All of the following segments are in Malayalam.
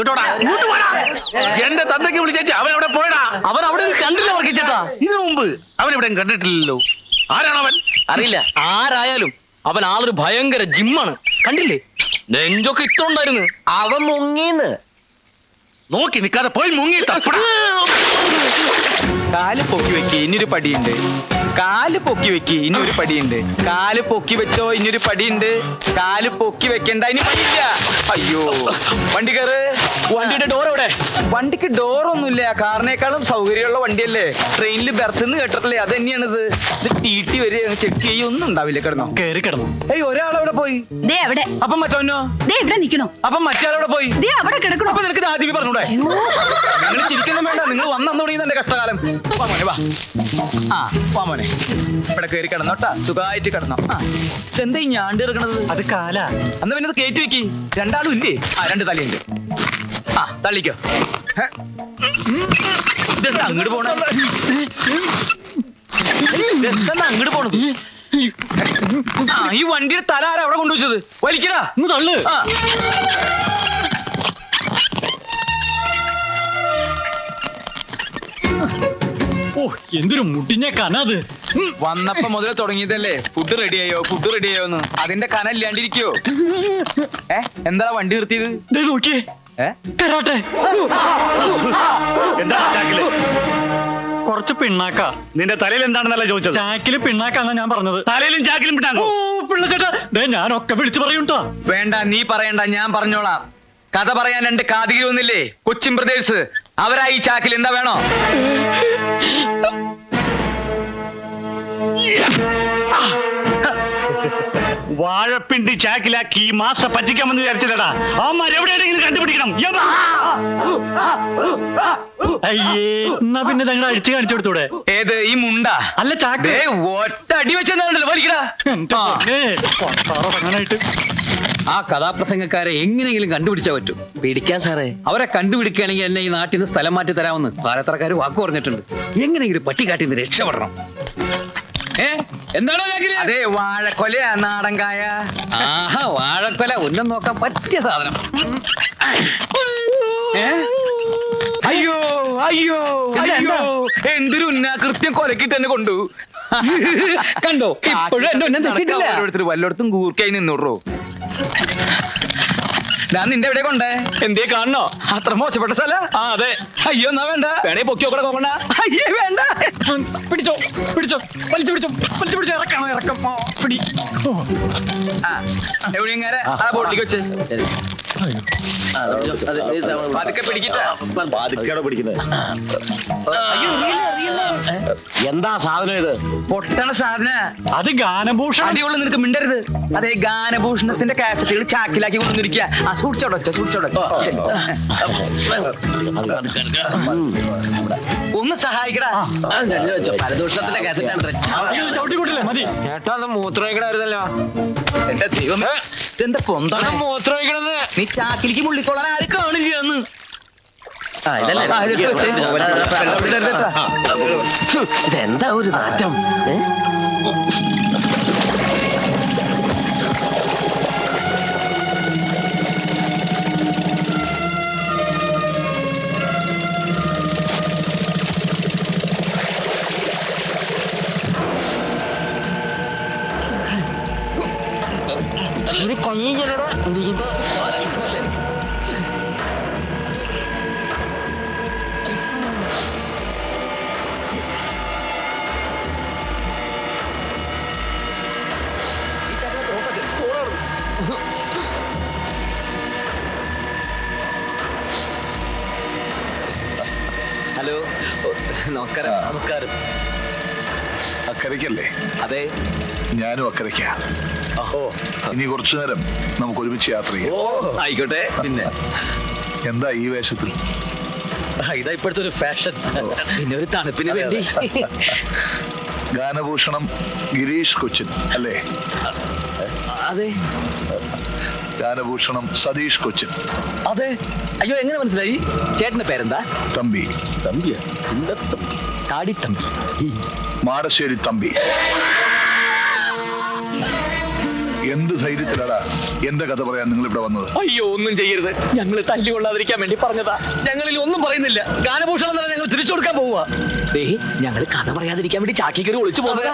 ഇങ്ങോട്ട്. എന്റെ തന്തയ്ക്ക് വിളിച്ചേച്ച് അവൻ അവിടെ പോയടാ. അവൻ അവിടെ കണ്ടില്ല വർക്കിച്ചേട്ടാ ഇതിനു മുമ്പ് അവൻ ഇവിടെ കണ്ടിട്ടില്ലല്ലോ. ആരാണവൻ അവൻ? അറിയില്ല. ആരായാലും അവൻ ആളൊരു ഭയങ്കര ജിമ്മാണ്. കണ്ടില്ലേ? നെഞ്ചൊക്കെ ഇട്ടുണ്ടായിരുന്നു. അവൻ മുങ്ങീന്ന്. നോക്കി നിൽക്കാതെ പോയി മുങ്ങി കാൽ പൊക്കി വെക്ക് ഇനിയൊരു പടിയുണ്ട്. കാൽ പൊക്കി വെക്ക് ഇനി ഒരു പടിയുണ്ട്. കാൽ പൊക്കി വെച്ചോ ഇനിയൊരു പടിയുണ്ട്. കാൽ പൊക്കി വെക്കണ്ട ഇനി പടിയില്ല അയ്യോ വണ്ടി കയറ്. വണ്ടിയുടെ ഡോർ എവിടെ? വണ്ടിക്ക് ഡോർ ഒന്നുമില്ല. കാറിനേക്കാളും സൗകര്യമുള്ള വണ്ടിയല്ലേ? ട്രെയിനിൽ ബെർത്ത് കേട്ടിട്ടില്ലേ? അത് തന്നെയാണിത് ഇത് ടി ടി വരെ ചെക്ക് ചെയ്യൊന്നും ഉണ്ടാവില്ല. കിടന്നോ. കേറി കിടന്നു. ഏയ് ഒരാളവിടെ പോയി? ദേ അവിടെ അപ്പം മറ്റോനോ ദേ ഇവിടെ നിൽക്കുന്നു. അപ്പം മറ്റേ പോയി? ദേ അവിടെ കിടക്കണം അപ്പൊ നിനക്ക് ആദ്യം ആദ്യമേ പറഞ്ഞൂടെ? നിങ്ങൾ ചിരിക്കുന്നു വേണ്ട. നിങ്ങൾ വന്നു തുടങ്ങിയത് എന്റെ കഷ്ടകാലം. വാ മോനെ വാ. ആ വാ മോനെ. ഇവിടെ കയറി കിടന്നോട്ടാ സുഖമായിട്ട് കിടന്നോ. ആ ഈ ഞാണ്ട് കിടക്കണത് അത് കാല. അന്ന് പിന്നെ അത് കയറ്റി വെക്കി. രണ്ടാളും ഇല്ലേ? ആ രണ്ട് തലയുണ്ട്. ആ തള്ളിക്കോ. ഇതെന്താ അങ്ങോട്ട് പോണ? ഇതെന്താ അങ്ങോട്ട് പോണത്? ആ ഈ വണ്ടിയുടെ തല ആരാ അവിടെ കൊണ്ടുവച്ചത്? വലിക്കടാ. ഇന്ന് തള്ളു. ആ. ഓ എന്തൊരു മുടിഞ്ഞ കനത്. വന്നപ്പോ മുതൽ തുടങ്ങിയതല്ലേ? ഫുഡ് റെഡിയായോ ഫുഡ് റെഡിയായോ എന്ന് അതിന്റെ കന ഇല്ലാണ്ടിരിക്കോ ഏ എന്താ വണ്ടി നിർത്തിയത്? നോക്കിയേ. എന്താ ചാക്കിൽ? കുറച്ച് പിണ്ണാക്ക. നിന്റെ തലയിൽ എന്താണെന്നല്ല ചോദിച്ചത്? ചാക്കിൽ പിണ്ണാക്കാന്നാ ഞാൻ പറഞ്ഞത്. തലയിലും ചാക്കിലും ഓ വിട്ടാണോ പിള്ളച്ചേട്ടാ ദേ ഞാനൊക്കെ വിളിച്ചു പറയൂട്ടോ വേണ്ട നീ പറയണ്ട ഞാൻ പറഞ്ഞോളാം. കഥ പറയാൻ രണ്ട് കാതികയൊന്നില്ലേ കൊച്ചിൻ ബ്രദേഴ്സ്. അവരായി ഈ ചാക്കിൽ എന്താ വേണോ? വാഴപ്പിണ്ടി ചാക്കിലാക്കി ഈ മാസം പറ്റിക്കാമെന്ന് വിചാരിച്ചില്ലടാ. അവന്മാർ എവിടെയാണെങ്കിലും കണ്ടുപിടിക്കണം. അയ്യേ എന്നാ പിന്നെ ഞങ്ങൾ അഴിച്ചു കാണിച്ചു കൊടുത്തൂടെ ഏത് ഈ മുണ്ട? അല്ല ചാക്ക്. ഒറ്റ അടി വെച്ചെന്നാണല്ലോ വലിക്കടാ. ആ. കഥാപ്രസംഗക്കാരെ എങ്ങനെയെങ്കിലും കണ്ടുപിടിച്ചാ പറ്റും. പിടിക്കാൻ സാറേ. അവരെ കണ്ടുപിടിക്കുകയാണെങ്കിൽ എന്നെ ഈ നാട്ടിൽ നിന്ന് സ്ഥലം മാറ്റി തരാമെന്ന് പാലത്തറക്കാർ വാക്കു പറഞ്ഞിട്ടുണ്ട്. എങ്ങനെയെങ്കിലും പട്ടിക്കാട്ടിൽ നിന്ന് രക്ഷപ്പെടണം. ഏ? എന്താണോ? അതെ വാഴക്കൊലയാ നാടൻകായ ആഹാ വാഴക്കൊല. ഒന്നും നോക്കാൻ പറ്റിയ സാധനം. ഏ? അയ്യോ അയ്യോ അയ്യോ. എന്തൊരു ഉന്നാകൃത്യം കൊലക്കിട്ട് തന്നെ കൊണ്ടു. കണ്ടോ? ഇപ്പോഴും എന്റെ ഒന്നും തെറ്റിട്ടില്ല. ഓരോരുത്തർ കൂർക്കായി നിന്നോറോ ഞാൻ നിന്റെ എവിടെ കൊണ്ടേ? എന്തേ കാണണോ? അത്ര മോശപ്പെട്ട സ്ഥല. ആ അതെ. അയ്യോ എന്നാ വേണ്ട. വേണേ പൊക്കിയോ കൂടെ നോക്കണ്ട അയ്യേ വേണ്ട. പിടിച്ചോ പിടിച്ചോ വലിച്ചു പിടിച്ചോ വലിച്ചു പിടിച്ചോ ഇറക്കണോ ഇറക്കം. പിടി. ആ, എവിടെയും ആ ബോട്ടിലേക്ക് വെച്ച്. പതുക്കെ പിടിക്കിട്ട. ബാധിക്കാണോ പിടിക്കുന്നത്? എന്താ സാധനം ഇത്? പൊട്ടണ സാധന. അത് ഗാനഭൂഷണം. അടിയുള്ള നിനക്ക് മിണ്ടരുത്. അതെ ഗാനഭൂഷണത്തിന്റെ കാസറ്റുകൾ ചാക്കിലാക്കി കൊണ്ടുവന്നിരിക്കുക ആ സൂക്ഷിച്ചോടൊച്ച സൂക്ഷിച്ചോടൊച്ച. ഒന്ന് സഹായിക്കടാ. പരദൂഷണത്തിന്റെ കാസറ്റാണ് ചവിട്ടിക്കൂട്ടില്ലേ? മതി. ചേട്ടാ അത് മൂത്രമൊഴിക്കണമായിരുന്നല്ലോ. എന്റെ ദൈവമേ. ഇതെന്താ പൊന്താണ്? മൂത്രമൊഴിക്കണത്. നീ ചാക്കിലേക്ക് മുള്ളിക്കൊള്ളാൻ ആരും കാണില്ല എന്ന്. ഇതെന്താ ഒരു നാറ്റം? ഒരു ഹലോ നമസ്കാരം നമസ്കാരം. അക്കരയ്ക്കല്ലേ? അതെ. ഞാനും അക്കരയ്ക്ക. ഓ ഇനി കുറച്ചു നേരം നമുക്ക് ഒരുമിച്ച് യാത്ര ചെയ്യാം. ഓ ആയിക്കോട്ടെ. പിന്നെ? എന്താ ഈ വേഷത്തിൽ? ആ, ഇതാ ഇപ്പോഴത്തെ ഒരു ഫാഷൻ പിന്നെ ഒരു തണുപ്പിന് വേണ്ടി. ഗാനഭൂഷണം ഗിരീഷ് കൊച്ചിൻ അല്ലേ? അതെ. ഗാനഭൂഷണം സതീഷ് കൊച്ചിൻ. അതെ. അയ്യോ എങ്ങനെ മനസ്സിലായി? ചേട്ടന്റെ പേരെന്താ? തമ്പി. തമ്പിയാ? ചിന്തത്തമ്പി കാടിത്തമ്പി. മാടശ്ശേരി തമ്പി. എന്ത് ധൈര്യത്തിലാടാ എന്റെ കഥ പറയാൻ നിങ്ങൾ ഇവിടെ വന്നത്? അയ്യോ ഒന്നും ചെയ്യരുത്. ഞങ്ങൾ തല്ലി കൊള്ളാതിരിക്കാൻ വേണ്ടി പറഞ്ഞതാ. ഞങ്ങളിൽ ഒന്നും പറയുന്നില്ല. ഗാനഭൂഷണം തന്നെ ഞങ്ങൾ തിരിച്ചു കൊടുക്കാൻ പോവുക ദേ ഞങ്ങൾ കഥ പറയാതിരിക്കാൻ വേണ്ടി ചാക്കിക്കറി ഒളിച്ചു പോകുന്നത്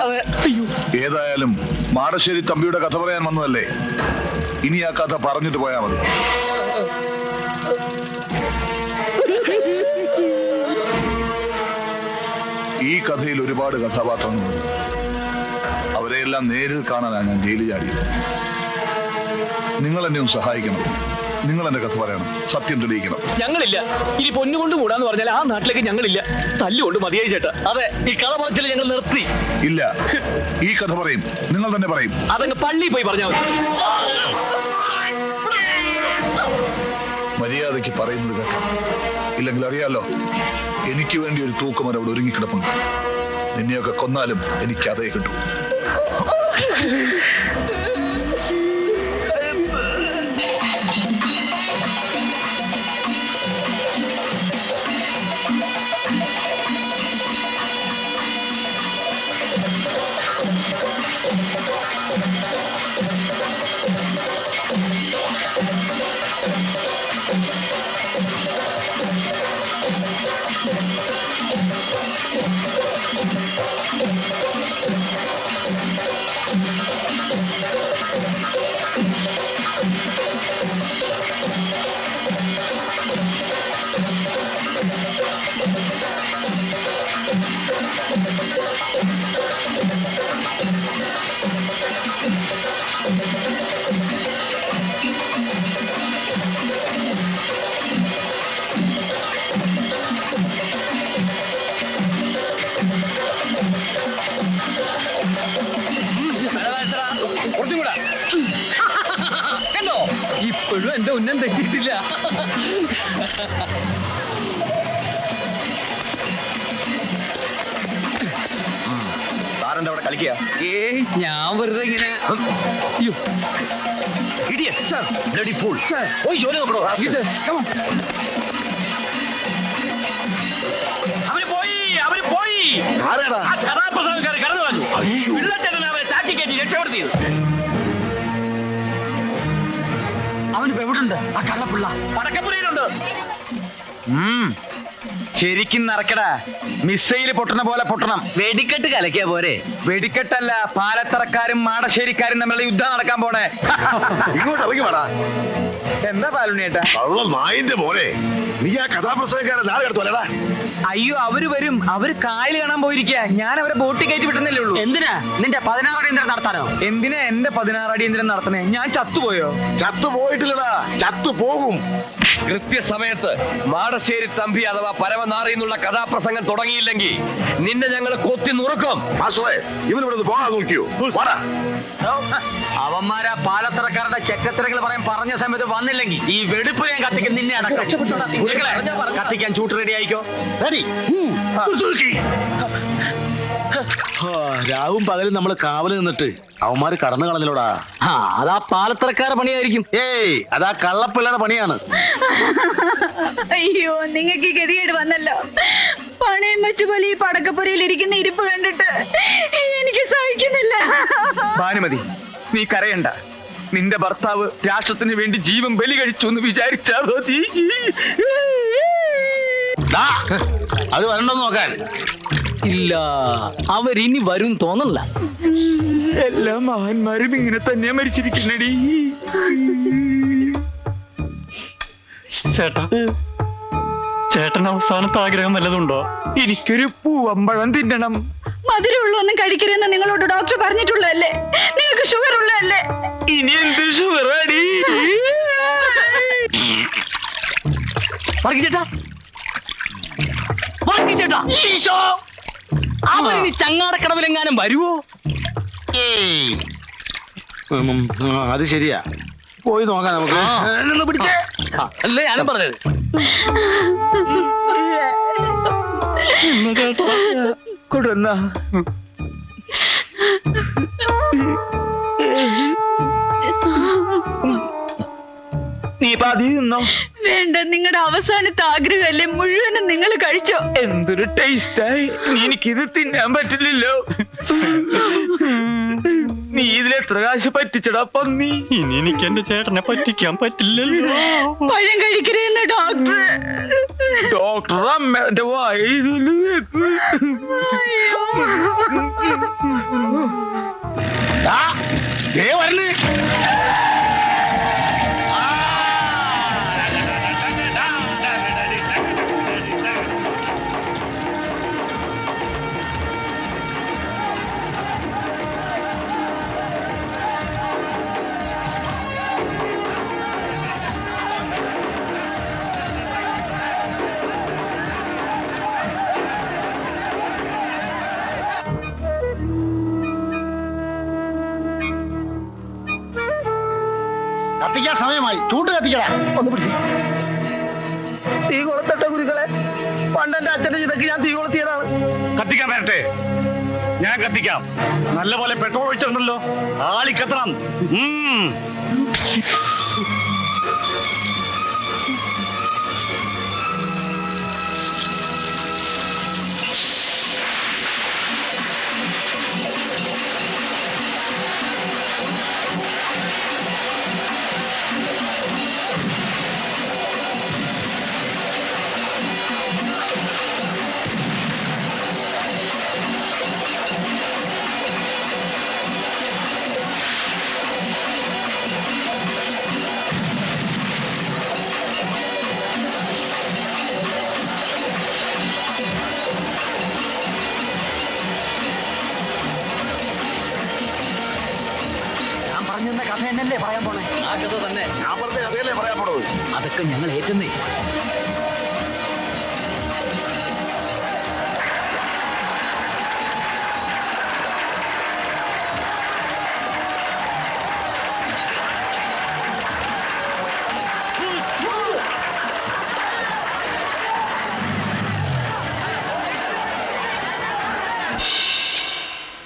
അയ്യോ. ഏതായാലും മാടശ്ശേരി തമ്പിയുടെ കഥ പറയാൻ വന്നതല്ലേ? ഇനി ആ കഥ പറഞ്ഞിട്ട് പോയാ മതി. ഈ കഥയിൽ ഒരുപാട് കഥാപാത്രങ്ങളുണ്ട്. അവരെയെല്ലാം നേരിൽ കാണാനാണ് ഞാൻ ജയിലിൽ ചാടിയത്. നിങ്ങൾ എന്നെ ഒന്ന് സഹായിക്കണം. നിങ്ങൾ എന്റെ കഥ പറയണം. സത്യം തെളിയിക്കണം. ഞങ്ങളില്ല. ഇനി പൊന്നുകൊണ്ട് കൂടാന്ന് പറഞ്ഞാൽ ആ നാട്ടിലേക്ക് ഞങ്ങളില്ല. തല്ലുകൊണ്ട് മതിയായി ചേട്ടാ. അതെ ഈ കഥ പറഞ്ഞാൽ ഞങ്ങൾ നിർത്തി. ഇല്ല. ഈ കഥ പറയും. നിങ്ങൾ തന്നെ പറയും. അതങ്ങ് പള്ളി പോയി പറഞ്ഞാൽ മര്യാദയ്ക്ക് പറയുന്നത് കേട്ടോ ഇല്ലെങ്കിൽ അറിയാലോ എനിക്ക് വേണ്ടി ഒരു തൂക്കുമരം അവിടെ ഒരുങ്ങിക്കിടപ്പുണ്ട്. നിന്നെയൊക്കെ കൊന്നാലും എനിക്ക് അതേ കിട്ടൂ. ഇപ്പോഴും എന്റെ ഉന്നം തെറ്റിയിട്ടില്ല. സാറിന്റെ അവിടെ കളിക്കുക ഏയ് ഞാൻ വെറുതെ ഇങ്ങനെ അയ്യോ. സാർ. ഫുൾ. സാർ. ഓ ജോലി നോക്കണോ അവർ പോയി അവർ പോയി. കഥാപ്രസംഗക്കാർ കടന്നു വന്നു. പിള്ളേറ്റനെ അവരെ ചാറ്റി കയറ്റി രക്ഷപ്പെടുത്തിയത്. അവനിപ്പോ എവിടുണ്ട്? ആ കള്ളപ്പിള്ള. പടക്കപ്പുരയിലുണ്ട് ശരിക്കും നടക്കടാ മിസൈൽ പൊട്ടണ പോലെ പൊട്ടണം. വെടിക്കെട്ട് കലക്കിയ പോരെ. വെടിക്കെട്ടല്ല പാലത്തറക്കാരും മാടശ്ശേരിക്കാരും തമ്മിലുള്ള യുദ്ധം നടക്കാൻ പോണേ. ഇങ്ങോട്ട് ഇറങ്ങി വേടാ. എന്താ പാലുണ്ണിയേട്ടാ? നായിന്റെ മോനെ. നീ ആ കഥാപ്രസംഗക്കാരൻ നാളെ എടുത്തോലടാ അയ്യോ അവർ വരും. അവർ കായൽ കാണാൻ പോയിരിക്കുക ഞാൻ അവരെ ബോട്ടിൽ കയറ്റി വിട്ടുന്നല്ലേ ഉള്ളൂ. എന്തിനാ? നിന്റെ പതിനാറ് അടിയന്തരം നടത്താനോ? എന്തിനാ എന്റെ പതിനാറ് അടി എന്തിനാ നടത്തണേ ഞാൻ ചത്തുപോയോ? ചത്തു പോയിട്ടില്ലടാ. ചത്തു പോകും. കൃത്യസമയത്ത് മാടശ്ശേരി തമ്പി അഥവാ പരമനാറി എന്നുള്ള കഥാപ്രസംഗം തുടങ്ങിയില്ലെങ്കിൽ നിന്നെ ഞങ്ങൾ കൊത്തി നുറുക്കും. മാസ്റ്ററെ പോകാൻ നോക്കിയോ? അവന്മാരാ പാലത്തറക്കാരുടെ ചെക്കത്തിരകൾ പറയാൻ പറഞ്ഞ സമയത്ത് വന്നില്ലെങ്കിൽ ഈ വെടുപ്പ് ഞാൻ കത്തിക്കും നിന്നെ അടക്കം. കത്തിക്കാൻ ചൂട്ട് റെഡി ആയിക്കോ? റെഡി രാവും പകലും നമ്മൾ കാവൽ നിന്നിട്ട് അവന്മാര് കടന്നു കളഞ്ഞിലോടാ ആ അതാ പാലത്തറക്കാരുടെ പണിയായിരിക്കും. ഏയ് അതാ കള്ളപ്പിള്ളയുടെ പണിയാണ്. അയ്യോ നിങ്ങൾക്ക് ഈ ഗതികേട് വന്നല്ലോ. പണയം വെച്ച് പോലെ ഈ പടക്കപ്പുരയിൽ ഇരിക്കുന്ന ഇരിപ്പ് കണ്ടിട്ട് എനിക്ക് സഹിക്കുന്നില്ല. ഭാനുമതി നീ കരയണ്ട. നിന്റെ ഭർത്താവ് രാഷ്ട്രത്തിന് വേണ്ടി ജീവൻ ബലി കഴിച്ചു എന്ന് വിചാരിച്ചാ മതി. അത് വരണ്ടോ നോക്കാൻ? ഇല്ല അവരിനി വരും തോന്നല്ല എല്ലാ മഹാന്മാരും ഇങ്ങനെ തന്നെ മരിച്ചിരിക്കുന്നടി. ചേട്ടാ ചേട്ടൻ അവസാനത്തെ ആഗ്രഹം വല്ലതുണ്ടോ? എനിക്കൊരു പൂവമ്പഴം തിന്നണം. മധുരമുള്ള ഒന്നും കഴിക്കരുതെന്ന് നിങ്ങളോട് ഡോക്ടർ പറഞ്ഞിട്ടുള്ളതല്ലേ? നിങ്ങൾക്ക് ഷുഗർ ഉള്ളതല്ലേ? ഇനി എന്ത് ഷുഗറാടി വർഗീച്ചേട്ടാ വർഗീച്ചേട്ടാ ഈശോ! അവരിനി ചങ്ങാടക്കടവിലെങ്ങാനും വരുവോ? അത് ശരിയാ. പോയി നോക്കാം നമുക്ക്. പിടിച്ചേ? അല്ല അല്ലേ ഞാനും പറഞ്ഞത്. കൊടുന്ന. നീ നിന്നോ? വേണ്ട നിങ്ങളുടെ അവസാനത്തെ ആഗ്രഹമല്ലേ മുഴുവനും നിങ്ങൾ കഴിച്ചോ? എന്തൊരു ടേസ്റ്റായി എനിക്കിത് തിന്നാൻ പറ്റില്ലല്ലോ. നീ നീ ഇതിലെ എത്ര കാശ് പറ്റിച്ചടാ പന്നി? ഇനി എനിക്ക് എന്റെ ചേട്ടനെ പറ്റിക്കാൻ പറ്റില്ലല്ലോ. പഴം കഴിക്കരുതെന്ന് ഡോക്ടർ ഡോക്ടർ അമ്മേന്റെ വായ. കത്തിക്കാൻ സമയമായി. ചൂട്ട് കത്തിക്കടാ. ഒന്ന് പിടിച്ച്. തീ കൊളുത്തട്ടെ ഗുരുക്കളെ. പണ്ടെന്റെ അച്ഛന്റെ ഇതൊക്കെ ഞാൻ തീ കൊളുത്തിയതാണ്. കത്തിക്കാൻ വരട്ടെ. ഞാൻ കത്തിക്കാം. നല്ലപോലെ പെട്രോൾ ഒഴിച്ചിട്ടുണ്ടല്ലോ. ആളി ഞാൻ കഥ എന്നല്ലേ പറയാൻ പോണേ? ആ കഥ തന്നെ. ഞാൻ പറഞ്ഞ കഥയല്ലേ പറയാൻ പോണത്? അതൊക്കെ ഞങ്ങൾ ഏറ്റുന്നേ.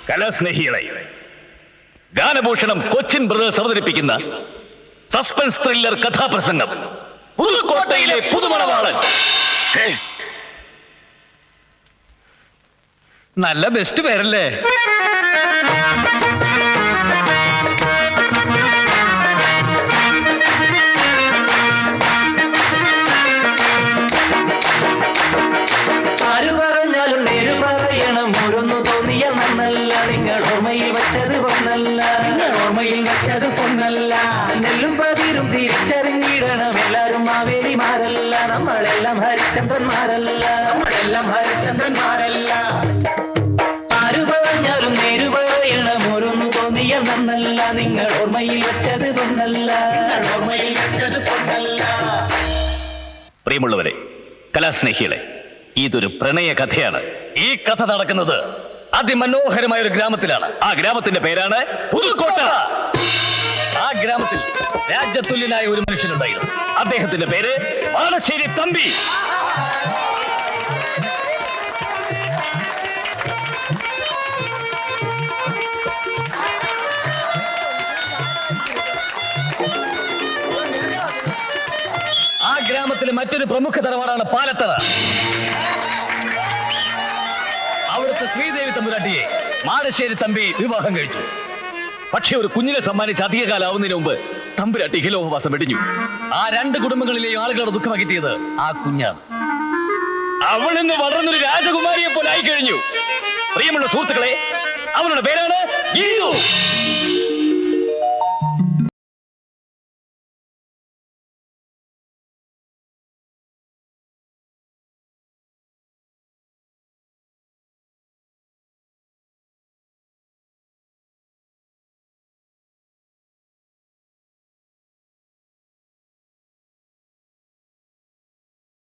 കലാസ്നേഹികളെ ഗാനഭൂഷണം കൊച്ചിൻ ബ്രദേഴ്സ് അവതരിപ്പിക്കുന്ന സസ്പെൻസ് ത്രില്ലർ കഥാപ്രസംഗം. പുതുക്കോട്ടയിലെ പുതുമണവാളൻ. നല്ല ബെസ്റ്റ് പേരല്ലേ? നിങ്ങൾ ഓർമ്മയിൽ ഓർമ്മയിൽ പ്രിയമുള്ളവരെ കലാസ്നേഹികളെ ഇതൊരു പ്രണയ കഥയാണ്. ഈ കഥ നടക്കുന്നത് അതിമനോഹരമായ ഒരു ഗ്രാമത്തിലാണ്. ആ ഗ്രാമത്തിന്റെ പേരാണ് പുതുക്കോട്ട. ആ ഗ്രാമത്തിൽ രാജ്യത്തുല്യനായ ഒരു മനുഷ്യനുണ്ടായിരുന്നു. അദ്ദേഹത്തിന്റെ പേര് ബാലശ്ശേരി തമ്പി. മറ്റൊരു പ്രമുഖ തറവാടാണ് പാലത്തറ. അവിടുത്തെ ശ്രീദേവി തമ്പുരാട്ടിയെ മാടശ്ശേരി തമ്പി വിവാഹം കഴിച്ചു. പക്ഷേ ഒരു കുഞ്ഞിനെ സമ്മാനിച്ച് അധികകാലാവുന്നതിന് മുമ്പ് തമ്പുരാട്ടി ഹിലോപവാസം വെടിഞ്ഞു ആ രണ്ട് കുടുംബങ്ങളിലെയും ആളുകളെ ദുഃഖമകറ്റിയത് ആ കുഞ്ഞാണ്. അവൾ ഇന്ന് വളർന്നൊരു രാജകുമാരിയെ പോലെ ആയി കഴിഞ്ഞു പ്രിയമുള്ള സുഹൃത്തുക്കളെ അവളുടെ പേരാണ് ഗീതു